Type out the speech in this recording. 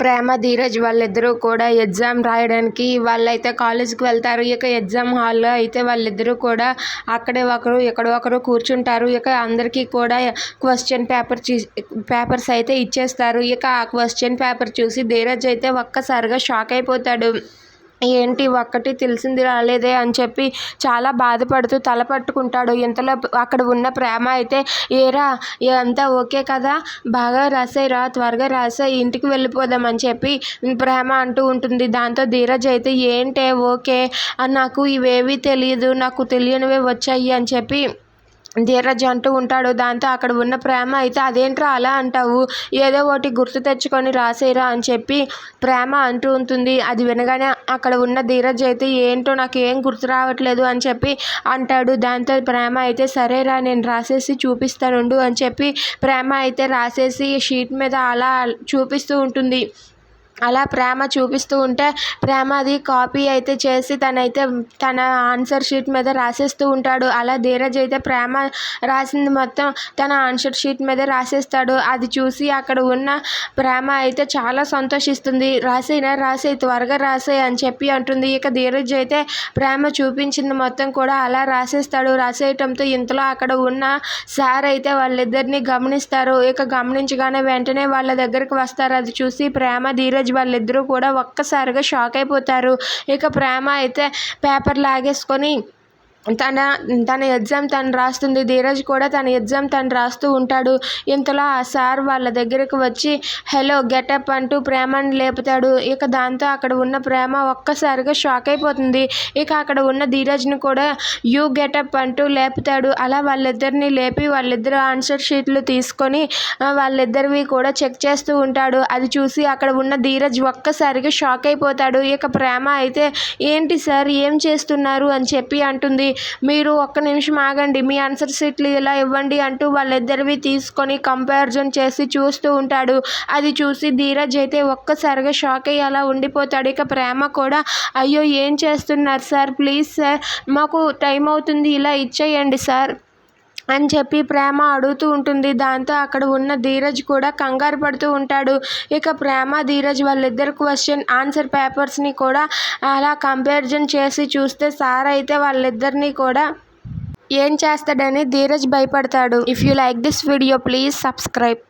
ప్రేమ ధీరజ్ వాళ్ళిద్దరూ కూడా ఎగ్జామ్ రాయడానికి వాళ్ళైతే కాలేజ్కి వెళ్తారు. ఇక ఎగ్జామ్ హాల్లో అయితే వాళ్ళిద్దరూ కూడా అక్కడే ఒకరు ఇక్కడ ఒకరు కూర్చుంటారు. ఇక అందరికీ కూడా క్వశ్చన్ పేపర్ పేపర్స్ అయితే ఇచ్చేస్తారు. ఇక ఆ క్వశ్చన్ పేపర్ చూసి ధీరజ్ అయితే ఒక్కసారిగా షాక్ అయిపోతాడు. ఏంటి ఒక్కటి తెలిసింది రాలేదే అని చెప్పి చాలా బాధపడుతూ తల పట్టుకుంటాడు. ఇంతలో అక్కడ ఉన్న ప్రేమ అయితే ఏరా అంతా ఓకే కదా? బాగా రాసాయిరా త్వరగా రాసాయి ఇంటికి వెళ్ళిపోదాం అని చెప్పి ప్రేమ అంటూ ఉంటుంది. దాంతో ధీరజ్ అయితే ఏంటే ఓకే? నాకు ఇవేవీ తెలియదు నాకు తెలియనివే వచ్చాయి అని చెప్పి ధీరజ్ అంటూ ఉంటాడు దాంతో అక్కడ ఉన్న ప్రేమ అయితే అదేంట్రా అలా అంటావు? ఏదో ఒకటి గుర్తు తెచ్చుకొని రాసేరా అని చెప్పి ప్రేమ అంటూ ఉంటుంది. అది వినగానే అక్కడ ఉన్న ధీరజ్ అయితే ఏంటో నాకు ఏం గుర్తు రావట్లేదు అని చెప్పి అంటాడు. దాంతో ప్రేమ అయితే సరేరా నేను రాసేసి చూపిస్తానుండు అని చెప్పి ప్రేమ అయితే రాసేసి షీట్ మీద అలా చూపిస్తూ ఉంటుంది. అలా ప్రేమ చూపిస్తూ ఉంటే ప్రేమ అది కాపీ అయితే చేసి తనైతే తన ఆన్సర్ షీట్ మీద రాసేస్తూ ఉంటాడు. అలా ధీరజ్ అయితే ప్రేమ రాసింది మొత్తం తన ఆన్సర్ షీట్ మీద రాసేస్తాడు. అది చూసి అక్కడ ఉన్న ప్రేమ అయితే చాలా సంతోషిస్తుంది. రాసేనా రాసే త్వరగా రాసే అని చెప్పి అంటుంది. ఇక ధీరజ్ అయితే ప్రేమ చూపించింది మొత్తం కూడా అలా రాసేస్తాడు. రాసేయటంతో ఇంతలో అక్కడ ఉన్న సార్ అయితే వాళ్ళిద్దరిని గమనిస్తారు. ఇక గమనించగానే వెంటనే వాళ్ళ దగ్గరికి వస్తారు. అది చూసి ప్రేమ ధీరజ్ ధీరజ్ వాళ్ళిద్దరూ కూడా ఒక్కసారిగా షాక్ అయిపోతారు. ఇక ప్రేమ అయితే పేపర్ లాగేసుకొని తన తన ఎగ్జామ్ తను రాస్తుంది. ధీరజ్ కూడా తన ఎగ్జామ్ తను రాస్తూ ఉంటాడు. ఇంతలో ఆ సార్ వాళ్ళ దగ్గరకు వచ్చి హలో గెటప్ అంటూ ప్రేమను లేపుతాడు. ఇక దాంతో అక్కడ ఉన్న ప్రేమ ఒక్కసారిగా షాక్ అయిపోతుంది. ఇక అక్కడ ఉన్న ధీరజ్ని కూడా యూ గెటప్ అంటూ లేపుతాడు. అలా వాళ్ళిద్దరిని లేపి వాళ్ళిద్దరు ఆన్సర్ షీట్లు తీసుకొని వాళ్ళిద్దరివి కూడా చెక్ చేస్తూ ఉంటాడు. అది చూసి అక్కడ ఉన్న ధీరజ్ ఒక్కసారిగా షాక్ అయిపోతాడు. ఇక ప్రేమ అయితే ఏంటి సార్ ఏం చేస్తున్నారు? అని చెప్పి అంటుంది. మీరు ఒక్క నిమిషం ఆగండి మీ ఆన్సర్ షీట్లు ఇలా ఇవ్వండి అంటూ వాళ్ళిద్దరివి తీసుకొని కంపారిజన్ చేసి చూస్తూ ఉంటాడు. అది చూసి ధీరజ్ అయితే ఒక్కసారిగా షాక్ అయ్యి అలా ఉండిపోతాడు. ఇక ప్రేమ కూడా అయ్యో ఏం చేస్తున్నారు సార్? ప్లీజ్ సార్ మాకు టైం అవుతుంది ఇలా ఇచ్చేయండి సార్. అని చెప్పి ప్రేమ అడుగుతూ ఉంటుంది. దాంతో అక్కడ ఉన్న ధీరజ్ కూడా కంగారు పడుతూ ఉంటాడు. ఇక ప్రేమ ధీరజ్ వాళ్ళిద్దరు క్వశ్చన్ ఆన్సర్ పేపర్స్ని కూడా అలా కంపారిజన్ చేసి చూస్తే సార్ అయితే వాళ్ళిద్దరినీ కూడా ఏం చేస్తాడని ధీరజ్ భయపడతాడు. If you like this video please subscribe